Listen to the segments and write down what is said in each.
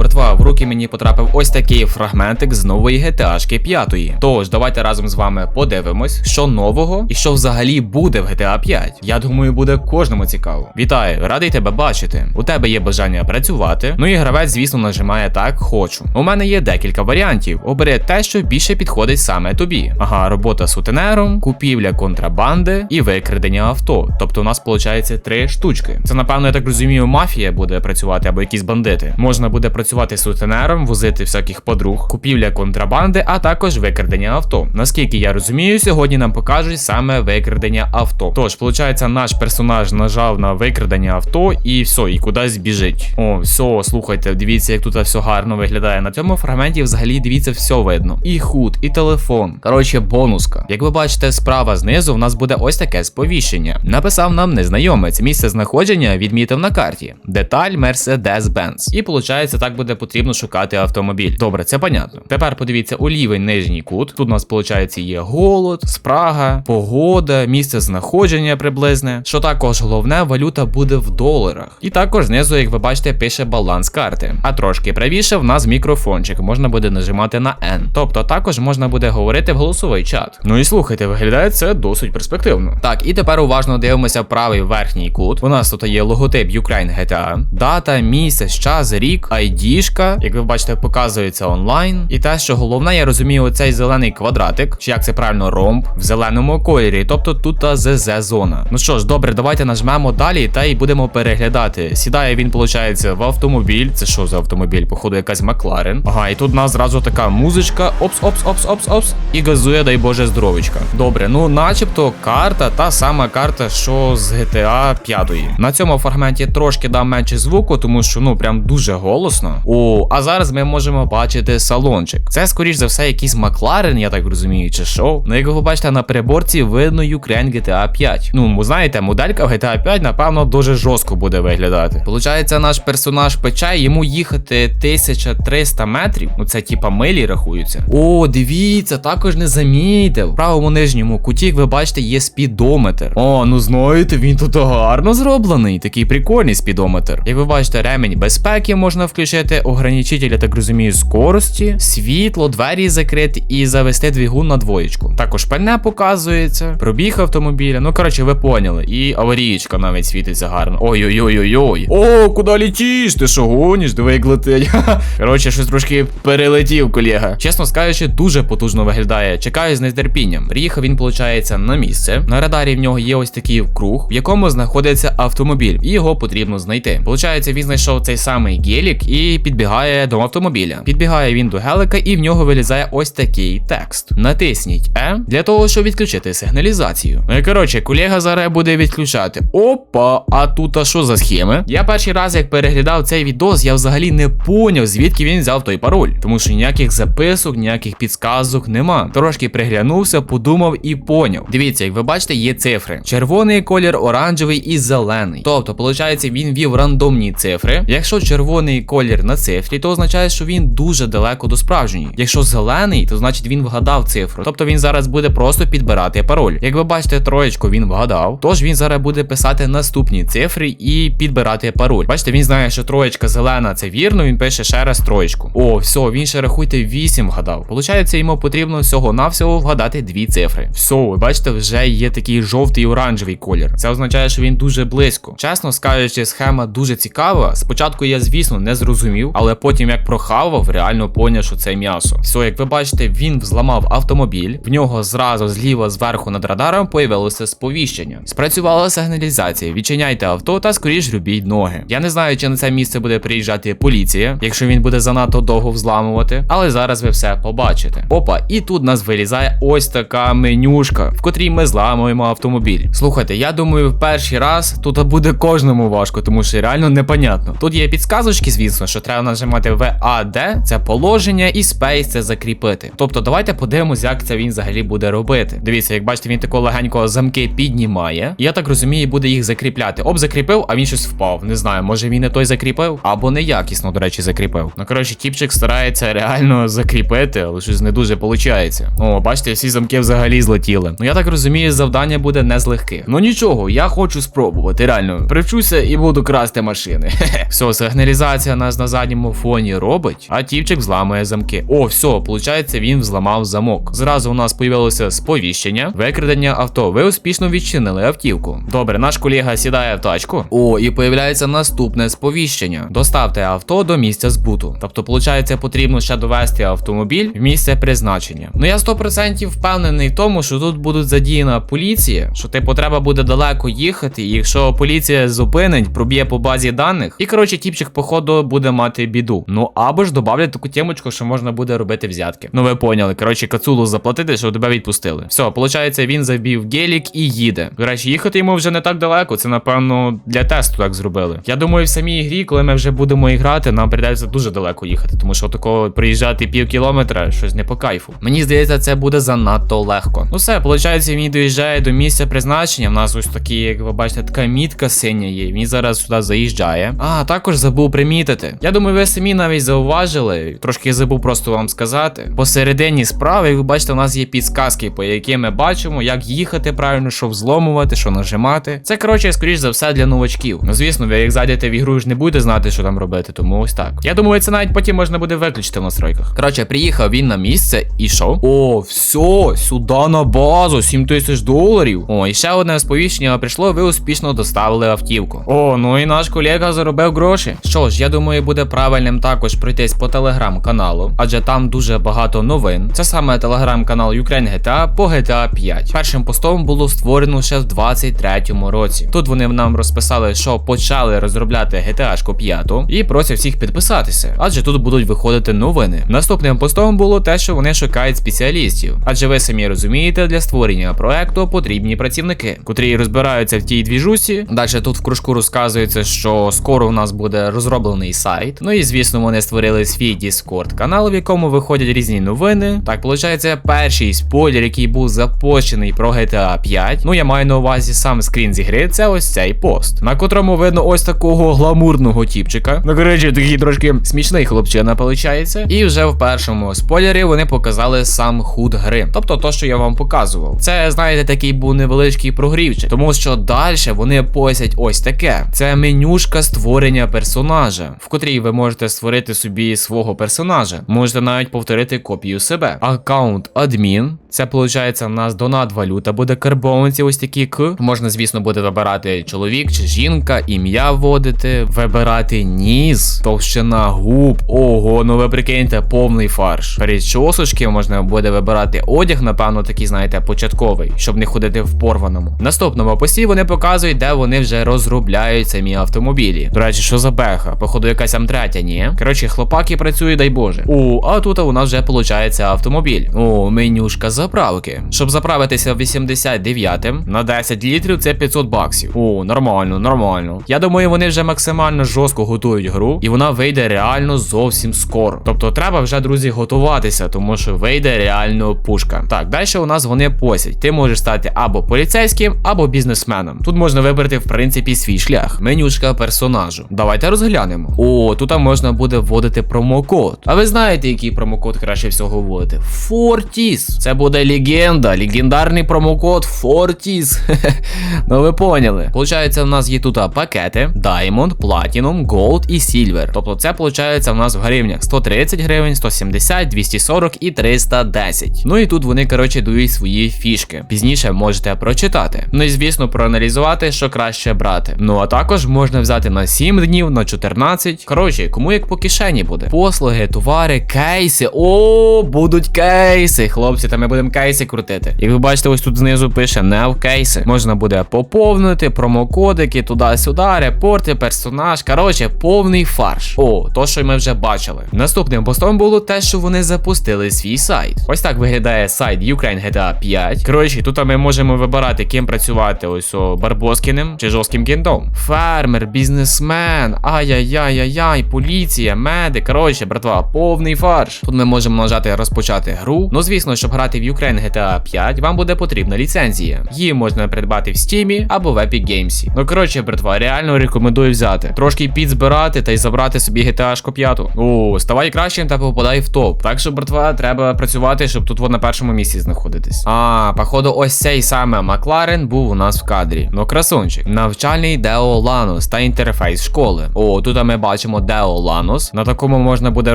братва, в руки мені потрапив ось такий фрагментик з нової GTA 5. Тож, давайте разом з вами подивимось, що нового і що взагалі буде в GTA 5. Я думаю, буде кожному цікаво. Вітаю, радий тебе бачити. У тебе є бажання працювати. Ну і гравець, звісно, нажимає так, хочу. У мене є декілька варіантів. Обери те, що більше підходить саме тобі. Ага, робота сутенером, купівля контрабанди і викрадення авто. Тобто у нас виходить три штучки. Це, напевно, я так розумію, мафія буде працювати або якісь бандити. Можна буде працювати сутенером, возити всяких подруг, купівля контрабанди, а також викрадення авто. Наскільки я розумію, сьогодні нам покажуть саме викрадення авто. Тож, виходить, наш персонаж нажав на викрадення авто і все, і кудись біжить. О, все, слухайте, дивіться, як тут все гарно виглядає. На цьому фрагменті взагалі дивіться, все видно. І худ, і телефон. Коротше, бонуска. Як ви бачите, справа знизу в нас буде ось таке сповіщення. Написав нам незнайомець. Місце знаходження відмітив на карті. Деталь Mercedes-Benz. І виходить, так буде потрібно шукати автомобіль. Добре, це понятно. Тепер подивіться у лівий нижній кут. Тут у нас, виходить, є голод, спрага, погода, місце знаходження приблизне. Що також головне, валюта буде в доларах. І також знизу, як ви бачите, пише баланс карти. А трошки правіше в нас мікрофончик. Можна буде нажимати на N. Тобто також можна буде говорити в голосовий чат. Ну і слухайте, виглядає це досить перспективно. Так, і тепер уважно дивимося правий верхній кут. У нас тут є логотип Ukraine GTA, дата, місяць, час, рік, айдішка, як ви бачите, показується онлайн. І те, що головне, я розумію, оцей зелений квадратик, чи як це правильно, ромб в зеленому кольорі, тобто тут ЗЗ зона. Ну що ж, добре, давайте нажмемо далі та й будемо переглядати. Сідає він, виходить, в автомобіль. Це що за автомобіль? Походу, якась Макларен. Ага, і тут у нас зразу така музичка. Опс, опс, опс, опс, опс. І газує, дай Боже, здоровечка. Добре, ну начебто карта, та сама карта, що з GTA 5. На цьому фрагменті трошки дам менше звуку, тому що ну прям дуже голосно. О, а зараз ми можемо бачити салончик. Це, скоріш за все, якийсь Макларен, я так розумію, чи що. Ну, як ви бачите, на приборці видно Ukraine GTA 5. Ну, знаєте, моделька в GTA 5, напевно, дуже жорстко буде виглядати. Получається, наш персонаж пече, йому їхати 1300 метрів. Ну, це типа милі рахуються. О, дивіться, також не замітив. В правому нижньому куті, як ви бачите, є спідометр. О, ну знаєте, він тут гарно зроблений. Такий прикольний спідометр. Як ви бачите, ремень безпеки можна включити, ограничитель, я так розумію, скорості, світло, двері закрити і завести двигун на двоєчку. Також пальне показується, пробіг автомобіля. Ну, коротше, ви поняли. І аварієчка навіть світиться гарно. Ой-ой-ой-ой-ой. О, куди летиш? Ти що гониш? Диви, як летить. Коротше, щось трошки перелетів, колега. Чесно скажучи, дуже потужно виглядає. Чекаю з нетерпінням. Приїхав він, виходить, на місце. На радарі в нього є ось такий круг, в якому знаходиться автомобіль, і його потрібно знайти. Получається, він знайшов цей самий гелік і підбігає до автомобіля. Підбігає він до гелика, і в нього вилізає ось такий текст. Натисніть E для того, щоб відключити сигналізацію. Ну і коротше, колега зараз буде відключати. Опа, а тут а що за схеми? Я перший раз, як переглядав цей відос, я взагалі не поняв, звідки він взяв той пароль. Тому що ніяких записок, ніяких підсказок нема. Трошки приглянувся, подумав і поняв. Дивіться, як ви бачите, є цифри: червоний колір, оранжевий і зелений. Тобто, виходить, він вів рандомні цифри. Якщо червоний колір на цифрі, то означає, що він дуже далеко до справжньої. Якщо зелений, то значить він вгадав цифру. Тобто він зараз буде просто підбирати пароль. Як ви бачите, троєчку він вгадав, тож він зараз буде писати наступні цифри і підбирати пароль. Бачите, він знає, що троєчка зелена це вірно, він пише ще раз троєчку. О, все, він ще рахуйте 8 вгадав. Получається, йому потрібно всього-навсього вгадати дві цифри. Все, ви бачите, вже є такий жовтий оранжевий колір. Це означає, що він дуже близько. Чесно скажучи, схема дуже цікава. Спочатку я, звісно, не зрозумів, але потім, як прохавав, реально поняв, що це м'ясо. Все, як ви бачите, він взламав автомобіль, в нього зразу зліва зверху над радаром появилося сповіщення. Спрацювала сигналізація. Відчиняйте авто та скоріш рубіть ноги. Я не знаю, чи на це місце буде приїжджати поліція, якщо він буде занадто довго взламувати, але зараз ви все побачите. Опа, і тут нас вилізає ось така менюшка, в котрій ми зламуємо автомобіль. Слухайте, я думаю, в перший раз тут буде кожному важко, тому що реально непонятно. Тут є підсказочки, звісно, що треба нажимати VAD, це положення, і Space це закріпити. Тобто, давайте подивимось, як це він взагалі буде робити. Дивіться, як бачите, він тако легенько замки піднімає. Я так розумію, буде їх закріпляти. Об закріпив, а він щось впав. Не знаю, може він не той закріпив, або неякісно, до речі, закріпив. Ну коротше, тіпчик старається реально закріпити, але щось не дуже виходить. О, бачите, всі замки взагалі злетіли. Ну я так розумію, завдання буде не з легких. Ну нічого, я хочу спробувати. Реально, привчуся і буду красти машини. Все, сигналізація нас задньому фоні робить, а тіпчик взламує замки. О, все, виходить, він взламав замок. Зразу у нас появилося сповіщення, викрадення авто. Ви успішно відчинили автівку. Добре, наш колега сідає в тачку. О, і появляється наступне сповіщення. Доставте авто до місця збуту. Тобто, виходить, потрібно ще довести автомобіль в місце призначення. Ну я 100% впевнений в тому, що тут будуть задіяна поліція, що типу треба буде далеко їхати, і якщо поліція зупинить, проб'є по базі даних, і коротше, тіпчик, походу, буде мати біду. Ну або ж добавлять таку темочку, що можна буде робити взятки. Ну ви поняли. Коротше, кацулу заплатити, щоб тебе відпустили. Все, виходить, він забів гелік і їде. До речі, їхати йому вже не так далеко. Це напевно для тесту так зробили. Я думаю, в самій грі, коли ми вже будемо грати, нам прийдеться дуже далеко їхати, тому що такого приїжджати пів кілометра, щось не по кайфу. Мені здається, це буде занадто легко. Ну все, виходить, він доїжджає до місця призначення. В нас ось такі, як ви бачите, така мітка синя є. Він зараз сюди заїжджає. А, також забув примітити. Я думаю, ви самі навіть зауважили. Трошки забув просто вам сказати. Посередині справи, ви бачите, у нас є підсказки, по яким ми бачимо, як їхати правильно, що взломувати, що нажимати. Це коротше, скоріш за все, для новачків. Ну звісно, ви як зайдете в ігру, ж не будете знати, що там робити, тому ось так. Я думаю, це навіть потім можна буде виключити в настройках. Коротше, приїхав він на місце і що? О, все, сюди на базу, 7 тисяч доларів. О, і ще одне сповіщення прийшло, ви успішно доставили автівку. О, ну і наш колега заробив гроші. Що ж, я думаю, буде правильним також пройтись по телеграм-каналу, адже там дуже багато новин. Це саме телеграм-канал Ukraine GTA по GTA 5. Першим постом було створено ще в 23-му році. Тут вони нам розписали, що почали розробляти GTA 5 і просять всіх підписатися, адже тут будуть виходити новини. Наступним постом було те, що вони шукають спеціалістів, адже ви самі розумієте, для створення проекту потрібні працівники, котрі розбираються в тій двіжусі. Далі тут в кружку розказується, що скоро у нас буде розроблений сайт. Ну і звісно, вони створили свій Discord канал, в якому виходять різні новини. Так, виходить, перший спойлер, який був запущений про GTA 5. Ну я маю на увазі сам скрін зі гри, це ось цей пост, на котрому видно ось такого гламурного тіпчика. Ну, коротше, такий трошки смішний хлопчина, виходить. І вже в першому спойлері вони показали сам худ гри. Тобто то, що я вам показував. Це, знаєте, такий був невеличкий прогрівчик, тому що далі вони посять ось таке: це менюшка створення персонажа, в котрій ви можете створити собі свого персонажа. Можете навіть повторити копію себе. Аккаунт адмін. Це виходить, в нас донат валюта буде карбованці, ось такі к. Можна, звісно, буде вибирати чоловік чи жінка, ім'я вводити, вибирати ніс, товщина губ. Ого, ну ви прикиньте, повний фарш. Причосочки можна буде вибирати одяг, напевно, такий, знаєте, початковий, щоб не ходити в порваному. Наступному пості вони показують, де вони вже розробляють самі автомобілі. До речі, що за беха? Походу, якась М3, ні? Коротше, хлопаки працюють, дай Боже. О, а тут у нас вже виходить автомобіль. О, менюшка заправки. Щоб заправитися 89-м на 10 літрів, це 500 баксів. О, нормально, нормально. Я думаю, вони вже максимально жорстко готують гру, і вона вийде реально зовсім скоро. Тобто треба вже, друзі, готуватися, тому що вийде реально пушка. Так, далі у нас вони посять. Ти можеш стати або поліцейським, або бізнесменом. Тут можна вибрати, в принципі, свій шлях. Менюшка персонажу. Давайте розглянемо. О, тут можна буде вводити промокод. А ви знаєте, який промокод краще всього вводити? Фортіс. Це буде легенда, легендарний промокод Фортіс. ну ви поняли. Получається, в нас є тут пакети: Diamond, Platinum, Gold і Silver. Тобто це виходить в нас в гривнях 130 гривень, 170, 240 і 310. Ну і тут вони, коротше, дають свої фішки. Пізніше можете прочитати. Ну і звісно, проаналізувати, що краще брати. Ну а також можна взяти на 7 днів, на 14. Коротше, кому як по кишені буде. Послуги, товари, кейси. О, будуть кейси. Хлопці, та ми будемо кейси крутити. Як ви бачите, ось тут знизу пише не в кейси. Можна буде поповнити промокодики туди-сюди, репорти, персонаж. Коротше, повний фарш. О, то, що ми вже бачили. Наступним постом було те, що вони запустили свій сайт. Ось так виглядає сайт Ukraine GTA 5. Коротше, тут ми можемо вибирати, ким працювати. Ось о Барбоскіним чи жорстким кінтом. Фермер, бізнесмен, ай-яй-яй-яй-яй, поліція, медик. Коротше, братва, повний фарш. Тут ми можемо нажати розпочати гру. Ну, звісно, щоб грати в Ukraine GTA 5, вам буде потрібна ліцензія. Її можна придбати в Steam або в Epic Games. Ну коротше, братва, реально рекомендую взяти. Трошки підзбирати та й забрати собі GTA 5. О, ставай кращим та попадай в топ. Так що, братва, треба працювати, щоб тут от на першому місці знаходитись. А, походу, ось цей саме Макларен був у нас в кадрі. Ну, красунчик. Навчальний Део Ланос та інтерфейс школи. О, тут ми бачимо Део Ланос. На такому можна буде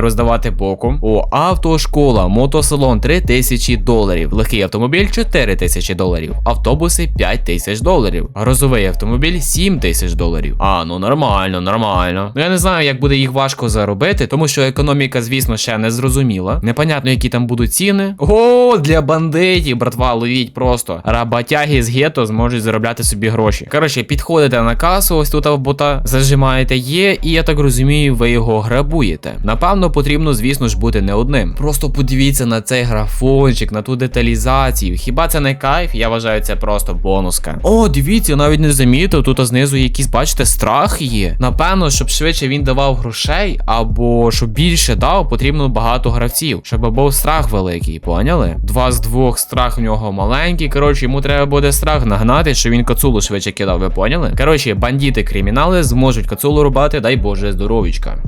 роздавати боком. О, автошкола, мотосалон 3000 доларів. Легкий автомобіль 4000 доларів. Автобуси 5000 доларів. Грузовий автомобіль 7000 доларів. А, ну нормально, нормально. Ну я не знаю, як буде їх важко заробити, тому що економіка, звісно, ще не зрозуміла. Непонятно, які там будуть ціни. О, для бандитів, братва, ловіть просто. Работяги з гетто зможуть заробляти собі гроші. Коротше, підходите на касу, ось тут в бота, зажимаєте є, і я так розумію, ви його грабуєте. Напевно, потрібно, звісно ж, бути не одним. Просто подивіться на цей графончик, на ту деталізацію. Хіба це не кайф? Я вважаю, це просто бонуска. О, дивіться, навіть не замітив. Тут знизу якийсь, бачите, страх є. Напевно, щоб швидше він давав грошей, або щоб більше дав, потрібно багато гравців, щоб був страх великий, поняли? Два з двох страх в нього маленький. Коротше, йому треба буде страх нагнати, щоб він кацулу швидше кидав, ви поняли? Коротше, бандити, кримінали зможуть кацулу рубати, дай Боже здоровічка.